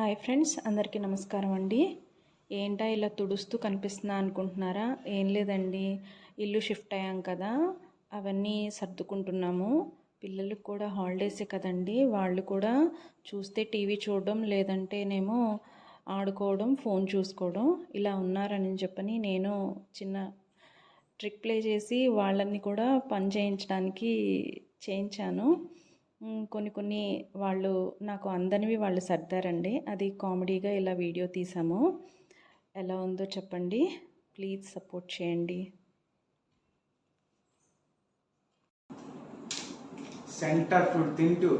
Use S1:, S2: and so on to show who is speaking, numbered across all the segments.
S1: Hi friends అందరికీ నమస్కారం అండి. ఏంటా ఇలా తుడుస్తూ కనిపిస్తున్నా అనుకుంటున్నారా? ఏం లేదండి. ఇల్లు షిఫ్ట్ అయ్యాం కదా. అవన్నీ సర్దుకుంటున్నాము. పిల్లలకు కూడా హాలిడేసే కదండి. వాళ్ళు కూడా చూస్తే టీవీ చూడడం లేదంటేనేమో ఆడుకోవడం ఫోన్ చూసుకోవడం ఇలా ఉన్నారని చెప్పని నేను చిన్న ట్రిక్ ప్లే చేసి వాళ్ళని కూడా పని చేయించడానికి చేయించాను. కొన్ని కొన్ని వాళ్ళు నాకు అందనివి వాళ్ళు సర్దారండి. అది కామెడీగా ఇలా వీడియో తీసాము. ఎలా ఉందో చెప్పండి. ప్లీజ్ సపోర్ట్ చేయండి.
S2: సెంటర్ ఫుడ్ తింటూ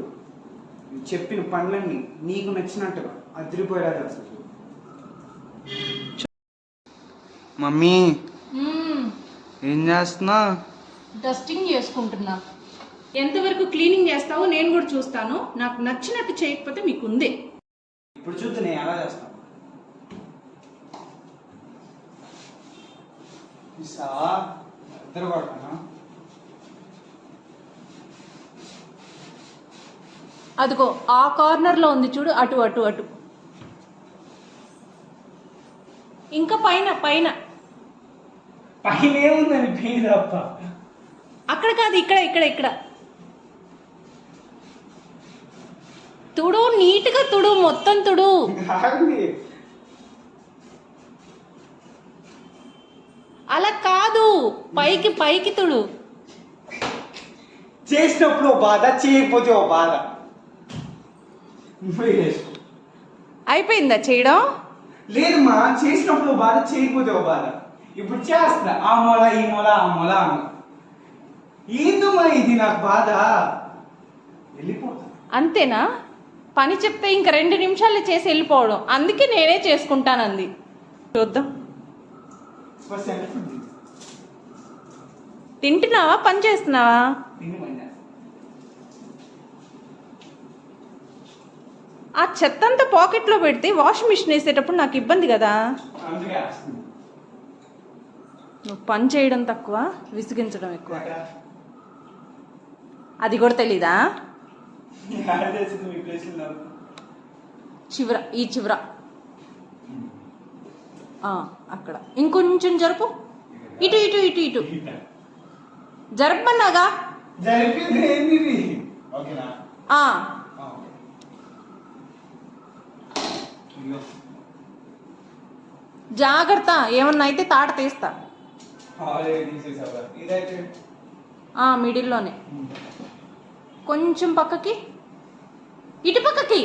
S2: చెప్పిన పనులన్నీ నీకు నచ్చినట్టుగా అదిరిపోయేలా చేస్తుంది మమ్మీ ఏం చేస్తున్నా
S1: డస్టింగ్ చేసుకుంటున్నా. ఎంతవరకు క్లీనింగ్ చేస్తావో నేను కూడా చూస్తాను. నాకు నచ్చినట్టు చేయకపోతే మీకు ఉంది
S2: ఇప్పుడు చూద్దు నేను ఎలా చేస్తాను. ఇద్దరు
S1: అదిగో ఆ కార్నర్లో ఉంది చూడు అటు అటు అటు. ఇంకా పైన పైన.
S2: పైన ఏముందని
S1: అక్కడ కాదు ఇక్కడ ఇక్కడ ఇక్కడ. తుడు నీట్గా తుడు మొత్తం తుడు. అలా కాదు పైకి పైకి తుడు.
S2: చేసినప్పుడు బాధ చేయకపోతే ఓ బాధ.
S1: అయిపోయిందా చేయడం?
S2: లేదమ్మా చేసినప్పుడు ఓ బాధ చేయకపోతే ఓ బాధ. ఇప్పుడు చేస్తా ఆ మొల ఈ మొల ఆ మొల ఏందమ్మా ఇది నాకు బాధ? వెళ్ళిపోతా.
S1: అంతేనా? పని చెప్తే ఇంక రెండు నిమిషాలు చేసి వెళ్ళిపోవడం. అందుకే నేనే చేసుకుంటానంది. చూద్దాం. తింటున్నావా? పని చేస్తున్నావా. ఆ చెత్త అంతా పాకెట్లో పెడితే వాషింగ్ మిషన్ వేసేటప్పుడు నాకు ఇబ్బంది కదా. నువ్వు పని చేయడం తక్కువ విసిగించడం ఎక్కువ. అది కూడా తెలీదా? చివర ఈ చివర. ఆ, అక్కడ. ఇంకొంచెం జరుపు. ఇటు ఇటు ఇటు ఇటు. జరపమన్నాగా.
S2: ఇదిగో.
S1: జాగ్రత్త ఏమన్నా అయితే తాట తీస్తా. మిడిల్లోనే. కొంచెం పక్కకి ఇటు పక్కకి.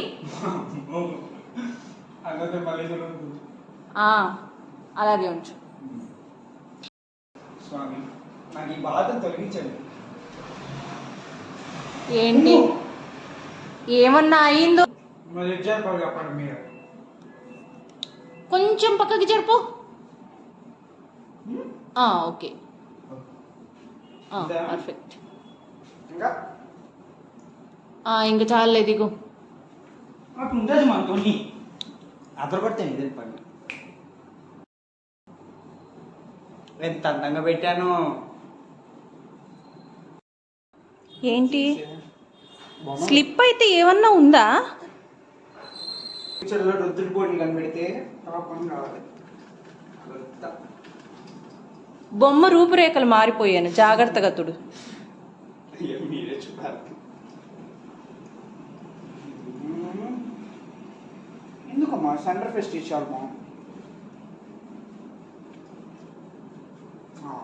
S1: అలాగే ఉంచు.
S2: స్వామి నాకు ఈ బాధ తొలగించండి.
S1: ఏంటి? ఏమన్నా అయిందో? కొంచెం పక్కకి జరుపు ఓకే? పర్ఫెక్ట్
S2: ఇంకా?
S1: ఇంక చాలే దిగు.
S2: మనతో ఇదే పని. ఎంత అందంగా పెట్టాను.
S1: ఏంటి? స్లిప్ అయితే ఏమన్నా ఉందా?
S2: ఫ్యూచర్లో రుద్దుడు కనిపెడితే కావాలి.
S1: బొమ్మ రూపురేఖలు మారిపోయాను. జాగ్రత్తగా తుడు.
S2: ఎందుకమ్మా? సెంటర్ ఫెస్ట్ ఇచ్చారమ్మా ఆ.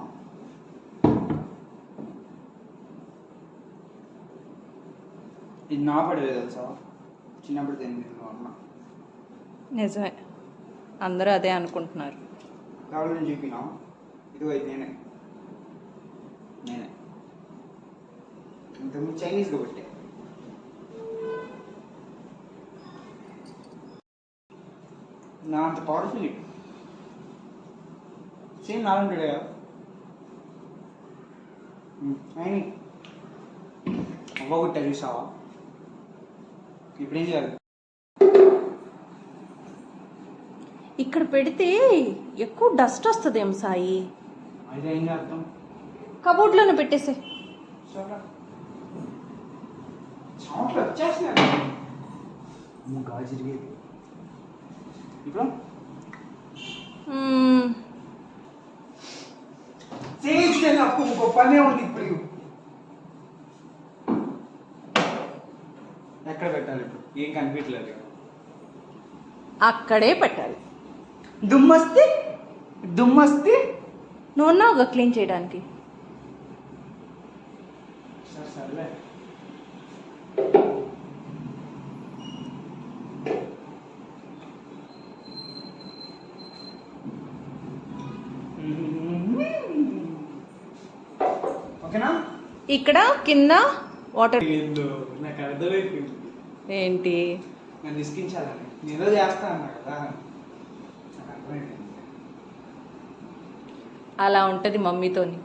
S2: ఇది నా పడేది తెలుసా? చిన్నప్పుడు తింది అమ్మ?
S1: నిజమే. అందరూ అదే అనుకుంటున్నారు.
S2: చెప్పినా ఇదిగో ఇది నేనే. నేనే. ఇంతకుముందు చైనీస్గా పెట్టే. నా అంత పవర్ఫుల్ సేమ్ నాలుగు అయిన. అవ్వ కొట్టా చూసావా? ఇప్పుడేం చేయాలి?
S1: ఇక్కడ పెడితే ఎక్కువ డస్ట్ వస్తుందేం సాయి.
S2: అయితే ఏం చేస్తాం?
S1: కబోర్డ్లోనే పెట్టేసే.
S2: చెమటలు వచ్చేస్తున్నాయి. గాజు ఇప్పుడు?
S1: మ్మ్.
S2: చేస్తే నాకు ఇంకో పనే ఉంది ఇప్పుడు. ఎక్కడ పెట్టాలి ఇప్పుడు? ఏం కనిపించలేదు.
S1: అక్కడే పెట్టాలి.
S2: దుమ్మస్తే? దుమ్మస్తే?
S1: నువ్వు ఉన్నావుగా క్లీన్ చేయడానికి?
S2: సరే సర్లే. ఓకేనా?
S1: ఇక్కడ కింద వాటర్
S2: నాకు అర్థమైపోయింది.
S1: ఏంటి?
S2: నన్ను ఇసుకించాలని నేను చేస్తా అన్నా కదా. నాకు అర్థమైపోయింది.
S1: అలా ఉంటుంది మమ్మీతోని.